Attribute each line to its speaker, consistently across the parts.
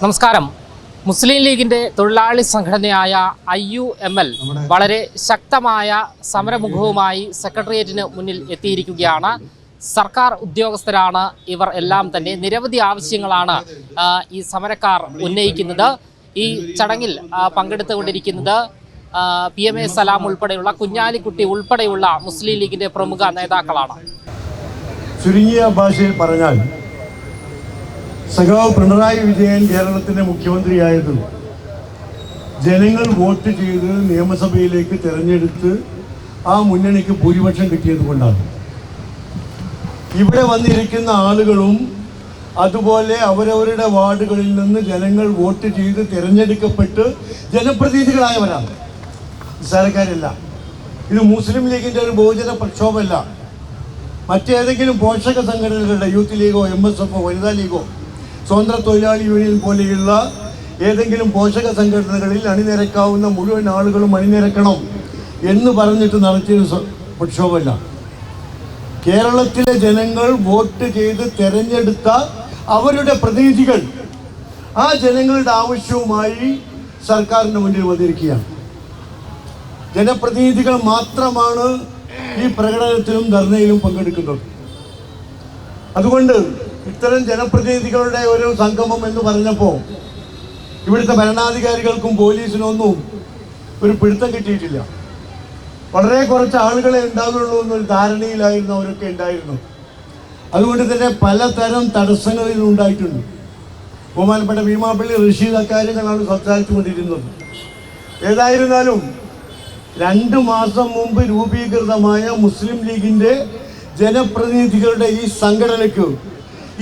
Speaker 1: നമസ്കാരം. മുസ്ലിം ലീഗിന്റെ തൊഴിലാളി സംഘടനയായ ഐ യു എം എൽ വളരെ ശക്തമായ സമരമുഖവുമായി സെക്രട്ടേറിയറ്റിന് മുന്നിൽ എത്തിയിരിക്കുകയാണ്. സർക്കാർ ഉദ്യോഗസ്ഥരാണ് ഇവർ എല്ലാം തന്നെ. നിരവധി ആവശ്യങ്ങളാണ് ഈ സമരക്കാർ ഉന്നയിക്കുന്നത്. ഈ ചടങ്ങിൽ പങ്കെടുത്തുകൊണ്ടിരിക്കുന്നത് പി എം എ സലാം ഉൾപ്പെടെയുള്ള കുഞ്ഞാലിക്കുട്ടി ഉൾപ്പെടെയുള്ള മുസ്ലിം ലീഗിന്റെ പ്രമുഖ നേതാക്കളാണ്.
Speaker 2: ചുരുങ്ങിയ ഭാഷയിൽ പറഞ്ഞാൽ സഖാവ് പിണറായി വിജയൻ കേരളത്തിന്റെ മുഖ്യമന്ത്രിയായത് ജനങ്ങൾ വോട്ട് ചെയ്ത് നിയമസഭയിലേക്ക് തെരഞ്ഞെടുത്ത് ആ മുന്നണിക്ക് ഭൂരിപക്ഷം കിട്ടിയത് കൊണ്ടാണ്. ഇവിടെ വന്നിരിക്കുന്ന ആളുകളും അതുപോലെ അവരവരുടെ വാർഡുകളിൽ നിന്ന് ജനങ്ങൾ വോട്ട് ചെയ്ത് തിരഞ്ഞെടുക്കപ്പെട്ട് ജനപ്രതിനിധികളായവരാണ്. നിസ്സാരക്കാരല്ല. ഇത് മുസ്ലിം ലീഗിന്റെ ഒരു ബഹുജന പ്രക്ഷോഭമല്ല. മറ്റേതെങ്കിലും പോഷക സംഘടനകളുടെ യൂത്ത് ലീഗോ എം എസ് എഫോ വനിതാ ലീഗോ സ്വതന്ത്ര തൊഴിലാളി യൂണിയൻ പോലെയുള്ള ഏതെങ്കിലും പോഷക സംഘടനകളിൽ അണിനിരക്കാവുന്ന മുഴുവൻ ആളുകളും അണിനിരക്കണം എന്ന് പറഞ്ഞിട്ട് നടത്തിയ പ്രക്ഷോഭമല്ല. കേരളത്തിലെ ജനങ്ങൾ വോട്ട് ചെയ്ത് തെരഞ്ഞെടുത്ത അവരുടെ പ്രതിനിധികൾ ആ ജനങ്ങളുടെ ആവശ്യവുമായി സർക്കാരിന് മുന്നിൽ വന്നിരിക്കുകയാണ്. ജനപ്രതിനിധികൾ മാത്രമാണ് ഈ പ്രകടനത്തിലും ധർണയിലും പങ്കെടുക്കുന്നത്. അതുകൊണ്ട് ഇത്തരം ജനപ്രതിനിധികളുടെ ഒരു സംഗമം എന്ന് പറഞ്ഞപ്പോൾ ഇവിടുത്തെ ഭരണാധികാരികൾക്കും പോലീസിനൊന്നും ഒരു പിടുത്തം കിട്ടിയിട്ടില്ല. വളരെ കുറച്ച് ആളുകളെ ഉണ്ടാകുള്ളൂ എന്നൊരു ധാരണയിലായിരുന്നു അവരൊക്കെ ഉണ്ടായിരുന്നു. അതുകൊണ്ട് തന്നെ പലതരം തടസ്സങ്ങളിൽ ഉണ്ടായിട്ടുണ്ട്. ബഹുമാനപ്പെട്ട ഭീമാപ്പള്ളി റഷീദ് അക്കാര്യങ്ങളാണ് സംസാരിച്ചുകൊണ്ടിരുന്നത് ഏതായിരുന്നാലും രണ്ട് മാസം മുമ്പ് രൂപീകൃതമായ മുസ്ലിം ലീഗിന്റെ ജനപ്രതിനിധികളുടെ ഈ സംഘടനയ്ക്ക്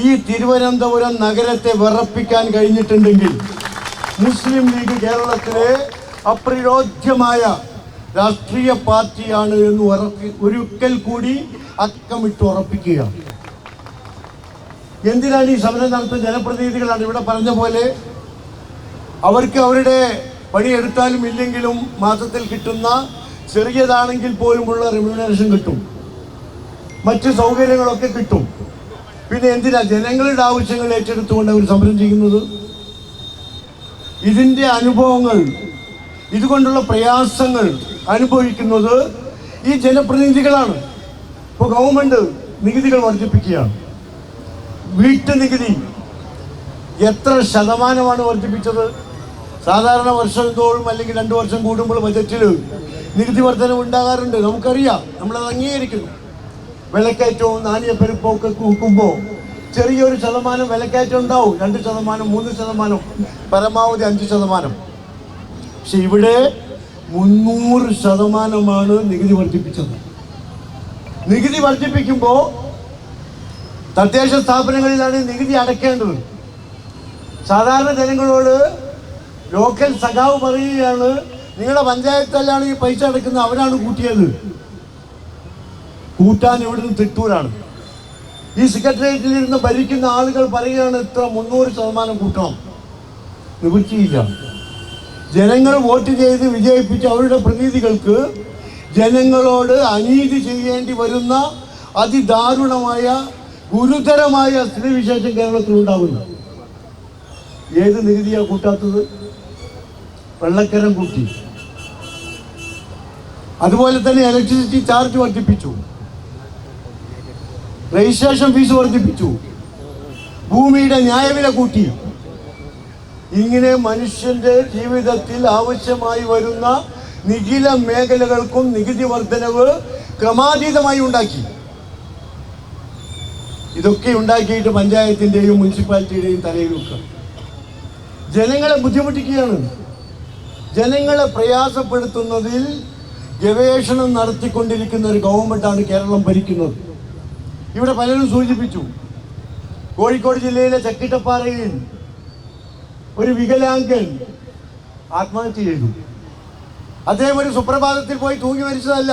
Speaker 2: ഈ തിരുവനന്തപുരം നഗരത്തെ വിറപ്പിക്കാൻ കഴിഞ്ഞിട്ടുണ്ടെങ്കിൽ മുസ്ലിം ലീഗ് കേരളത്തിലെ അപ്രിരോധ്യമായ രാഷ്ട്രീയ പാർട്ടിയാണ് എന്ന് ഉറപ്പി ഒരിക്കൽ കൂടി അക്കമിട്ട് ഉറപ്പിക്കുക. എന്തിനാണ് ഈ സമരം നടത്തുന്ന ജനപ്രതിനിധികളാണ് ഇവിടെ പറഞ്ഞ പോലെ അവർക്ക് അവരുടെ പണിയെടുത്താലും ഇല്ലെങ്കിലും മാസത്തിൽ കിട്ടുന്ന ചെറിയതാണെങ്കിൽ പോലുമുള്ള റെമ്യൂണറേഷൻ കിട്ടും. മറ്റ് സൗകര്യങ്ങളൊക്കെ കിട്ടും. പിന്നെ എന്തിനാ ജനങ്ങളുടെ ആവശ്യങ്ങൾ ഏറ്റെടുത്തുകൊണ്ട് അവർ സമരം ചെയ്യുന്നത്? ഇതിന്റെ അനുഭവങ്ങൾ ഇതുകൊണ്ടുള്ള പ്രയാസങ്ങൾ അനുഭവിക്കുന്നത് ഈ ജനപ്രതിനിധികളാണ്. ഇപ്പോൾ ഗവൺമെന്റ് നികുതികൾ വർദ്ധിപ്പിക്കുകയാണ്. വീട്ടു നികുതി എത്ര ശതമാനമാണ് വർദ്ധിപ്പിച്ചത്? സാധാരണ വർഷം തോറും അല്ലെങ്കിൽ രണ്ട് വർഷം കൂടുമ്പോൾ ബജറ്റിൽ നികുതി വർധനം ഉണ്ടാകാറുണ്ട് നമുക്കറിയാം നമ്മളത് അംഗീകരിക്കുന്നു. വിലക്കയറ്റവും നാണ്യപ്പെരുപ്പവും ഒക്കെ കൂക്കുമ്പോൾ ചെറിയൊരു ശതമാനം വിലക്കയറ്റം ഉണ്ടാവും രണ്ട് ശതമാനം മൂന്ന് ശതമാനം പരമാവധി അഞ്ച് ശതമാനം. പക്ഷെ ഇവിടെ മുന്നൂറ് ശതമാനമാണ് നികുതി വർദ്ധിപ്പിച്ചത്. നികുതി വർദ്ധിപ്പിക്കുമ്പോൾ തദ്ദേശ സ്ഥാപനങ്ങളിലാണ് നികുതി അടയ്ക്കേണ്ടത്. സാധാരണ ജനങ്ങളോട് ലോക്കൽ സഖാവ് പറയുകയാണ് നിങ്ങളുടെ പഞ്ചായത്തല്ലാണ് ഈ പൈസ അടയ്ക്കുന്നത് അവരാണ് കൂട്ടിയത്. കൂട്ടാൻ ഇവിടുന്ന് തിട്ടൂരാണ് ഈ സെക്രട്ടേറിയറ്റിൽ ഇരുന്ന് ഭരിക്കുന്ന ആളുകൾ പറയുകയാണ് ഇത്ര മുന്നൂറ് ശതമാനം കൂട്ടണം. നിവൃത്തിയില്ല. ജനങ്ങൾ വോട്ട് ചെയ്ത് വിജയിപ്പിച്ച അവരുടെ പ്രതിനിധികൾക്ക് ജനങ്ങളോട് അനീതി ചെയ്യേണ്ടി വരുന്ന അതിദാരുണമായ ഗുരുതരമായ സ്ഥിതിവിശേഷം കേരളത്തിൽ ഉണ്ടാകുന്നു ഏത് നികുതിയാണ് കൂട്ടാത്തത്? വെള്ളക്കരം കൂട്ടി. അതുപോലെ തന്നെ ഇലക്ട്രിസിറ്റി ചാർജ് വർദ്ധിപ്പിച്ചു. രജിസ്ട്രേഷൻ ഫീസ് വർദ്ധിപ്പിച്ചു. ഭൂമിയുടെ ന്യായവില കൂട്ടി. ഇങ്ങനെ മനുഷ്യന്റെ ജീവിതത്തിൽ ആവശ്യമായി വരുന്ന നിഖില മേഖലകൾക്കും നികുതി വർധനവ് ക്രമാതീതമായി ഉണ്ടാക്കി. ഇതൊക്കെ ഉണ്ടാക്കിയിട്ട് പഞ്ചായത്തിന്റെയും മുനിസിപ്പാലിറ്റിയുടെയും തലയിൽ വെക്കുക. ജനങ്ങളെ ബുദ്ധിമുട്ടിക്കുകയാണ്. ജനങ്ങളെ പ്രയാസപ്പെടുത്തുന്നതിൽ ഗവേഷണം നടത്തിക്കൊണ്ടിരിക്കുന്ന ഒരു ഗവൺമെന്റാണ് കേരളം ഭരിക്കുന്നത്. ഇവിടെ പലരും സൂചിപ്പിച്ചു. കോഴിക്കോട് ജില്ലയിലെ ചക്കിട്ടപ്പാറയിൽ ഒരു വികലാംഗൻ ആത്മഹത്യ ചെയ്തു. അദ്ദേഹം ഒരു സുപ്രഭാതത്തിൽ പോയി തൂങ്ങി മരിച്ചതല്ല.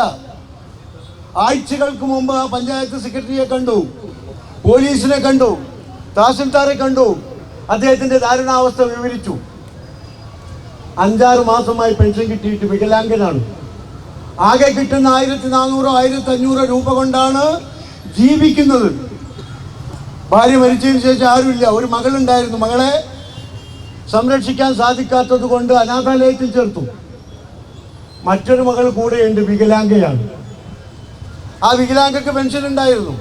Speaker 2: ആഴ്ചകൾക്ക് മുമ്പ് ആ പഞ്ചായത്ത് സെക്രട്ടറിയെ കണ്ടു പോലീസിനെ കണ്ടു തഹസിൽദാരെ കണ്ടു അദ്ദേഹത്തിന്റെ ദാരുണാവസ്ഥ വിവരിച്ചു. അഞ്ചാറ് മാസമായി പെൻഷൻ കിട്ടിയിട്ട് വികലാംഗനാണ്. ആകെ കിട്ടുന്ന ആയിരത്തി നാനൂറോ ആയിരത്തി അഞ്ഞൂറോ രൂപ കൊണ്ടാണ് ജീവിക്കുന്നത്. ഭാര്യ മരിച്ചതിന് ശേഷം ആരുമില്ല. ഒരു മകളുണ്ടായിരുന്നു. മകളെ സംരക്ഷിക്കാൻ സാധിക്കാത്തത് കൊണ്ട് അനാഥാലയത്തിൽ ചേർത്തു. മറ്റൊരു മകൾ കൂടെയുണ്ട് വികലാംഗയാണ്. ആ വികലാംഗക്ക് പെൻഷൻ ഉണ്ടായിരുന്നു.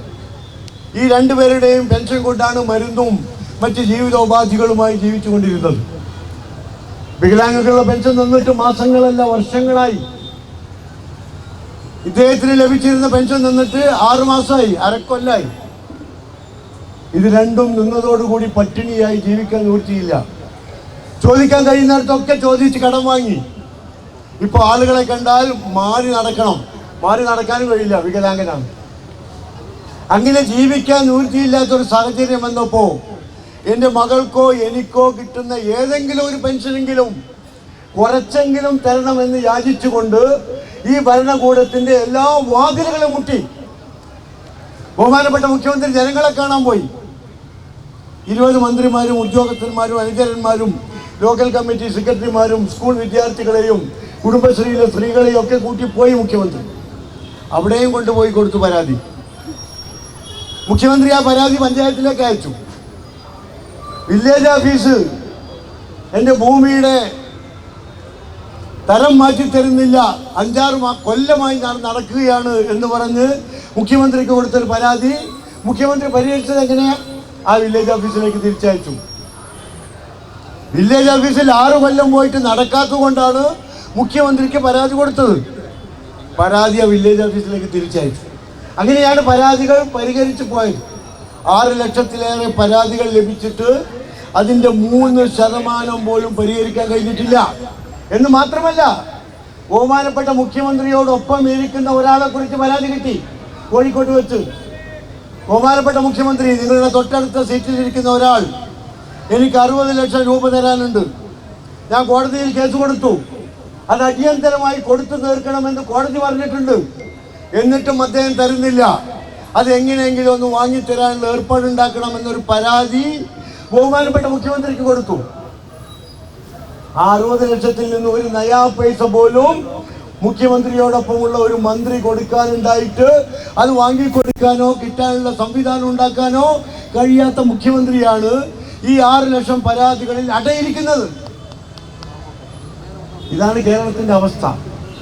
Speaker 2: ഈ രണ്ടുപേരുടെയും പെൻഷൻ കൊണ്ടാണ് മരുന്നും മറ്റ് ജീവിതോപാധികളുമായി ജീവിച്ചുകൊണ്ടിരുന്നത്. വികലാംഗങ്ങളുടെ പെൻഷൻ നിന്നിട്ട് മാസങ്ങളല്ല വർഷങ്ങളായി. ഇദ്ദേഹത്തിന് ലഭിച്ചിരുന്ന പെൻഷൻ നിന്നിട്ട് ആറുമാസമായി അരക്കൊല്ലായി ഇത് രണ്ടും നിന്നതോടുകൂടി പട്ടിണിയായി ജീവിക്കാൻ നിവൃത്തിയില്ല. ചോദിക്കാൻ കഴിയുന്നിടത്തൊക്കെ ചോദിച്ച് കടം വാങ്ങി. ഇപ്പൊ ആളുകളെ കണ്ടാൽ മാറി നടക്കണം. മാറി നടക്കാനും കഴിയില്ല വികലാംഗനാണ്. അങ്ങനെ ജീവിക്കാൻ നിവൃത്തിയില്ലാത്തൊരു സാഹചര്യം വന്നപ്പോ എന്റെ മകൾക്കോ എനിക്കോ കിട്ടുന്ന ഏതെങ്കിലും ഒരു പെൻഷനെങ്കിലും കുറച്ചെങ്കിലും തരണമെന്ന് യാചിച്ചുകൊണ്ട് ഈ ഭരണകൂടത്തിന്റെ എല്ലാ വാതിലുകളും മുട്ടി. ബഹുമാനപ്പെട്ട മുഖ്യമന്ത്രി ജനങ്ങളെ കാണാൻ പോയി. ഇരുപത് മന്ത്രിമാരും ഉദ്യോഗസ്ഥന്മാരും അനുചരന്മാരും ലോക്കൽ കമ്മിറ്റി സെക്രട്ടറിമാരും സ്കൂൾ വിദ്യാർത്ഥികളെയും കുടുംബശ്രീയിലെ സ്ത്രീകളെയും ഒക്കെ കൂട്ടിപ്പോയി മുഖ്യമന്ത്രി. അവിടെയും കൊണ്ടുപോയി കൊടുത്തു പരാതി. മുഖ്യമന്ത്രി ആ പരാതി പഞ്ചായത്തിലേക്ക് അയച്ചു. വില്ലേജ് ഓഫീസ് എന്റെ ഭൂമിയുടെ തരം മാറ്റി തരുന്നില്ല. അഞ്ചാറ് കൊല്ലമായി ഞാൻ നടക്കുകയാണ് എന്ന് പറഞ്ഞ് മുഖ്യമന്ത്രിക്ക് കൊടുത്തൊരു പരാതി. മുഖ്യമന്ത്രി പരിഹരിച്ചത് എങ്ങനെയാ ആ വില്ലേജ് ഓഫീസിലേക്ക് തിരിച്ചയച്ചു. വില്ലേജ് ഓഫീസിൽ ആറു കൊല്ലം പോയിട്ട് നടക്കാത്തുകൊണ്ടാണ് മുഖ്യമന്ത്രിക്ക് പരാതി കൊടുത്തത്. പരാതി ആ വില്ലേജ് ഓഫീസിലേക്ക് തിരിച്ചയച്ചു. അങ്ങനെയാണ് പരാതികൾ പരിഹരിച്ചു പോയത്. ആറ് ലക്ഷത്തിലേറെ പരാതികൾ ലഭിച്ചിട്ട് അതിന്റെ മൂന്ന് ശതമാനം പോലും പരിഹരിക്കാൻ കഴിഞ്ഞിട്ടില്ല. എന്ന് മാത്രമല്ല ബഹുമാനപ്പെട്ട മുഖ്യമന്ത്രിയോടൊപ്പം ഇരിക്കുന്ന ഒരാളെ കുറിച്ച് പരാതി കിട്ടി കോഴിക്കോട്ട് വെച്ച്. ബഹുമാനപ്പെട്ട മുഖ്യമന്ത്രി നിങ്ങളുടെ തൊട്ടടുത്ത സീറ്റിൽ ഇരിക്കുന്ന ഒരാൾ എനിക്ക് അറുപത് ലക്ഷം രൂപ തരാനുണ്ട്. ഞാൻ കോടതിയിൽ കേസ് കൊടുത്തു. അത് അടിയന്തരമായി കൊടുത്തു തീർക്കണമെന്ന് കോടതി പറഞ്ഞിട്ടുണ്ട്. എന്നിട്ടും അദ്ദേഹം തരുന്നില്ല. അത് എങ്ങനെയെങ്കിലും ഒന്ന് വാങ്ങിത്തരാനുള്ള ഏർപ്പാടുണ്ടാക്കണമെന്നൊരു പരാതി ബഹുമാനപ്പെട്ട മുഖ്യമന്ത്രിക്ക് കൊടുത്തു. ആ അറുപത് ലക്ഷത്തിൽ നിന്ന് ഒരു നയാ പൈസ പോലും മുഖ്യമന്ത്രിയോടൊപ്പമുള്ള ഒരു മന്ത്രി കൊടുക്കാനുണ്ടായിട്ട് അത് വാങ്ങിക്കൊടുക്കാനോ കിട്ടാനുള്ള സംവിധാനം ഉണ്ടാക്കാനോ കഴിയാത്ത മുഖ്യമന്ത്രിയാണ് ഈ ആറ് ലക്ഷം പരാതികളിൽ അടയിരിക്കുന്നത്. ഇതാണ് കേരളത്തിന്റെ അവസ്ഥ.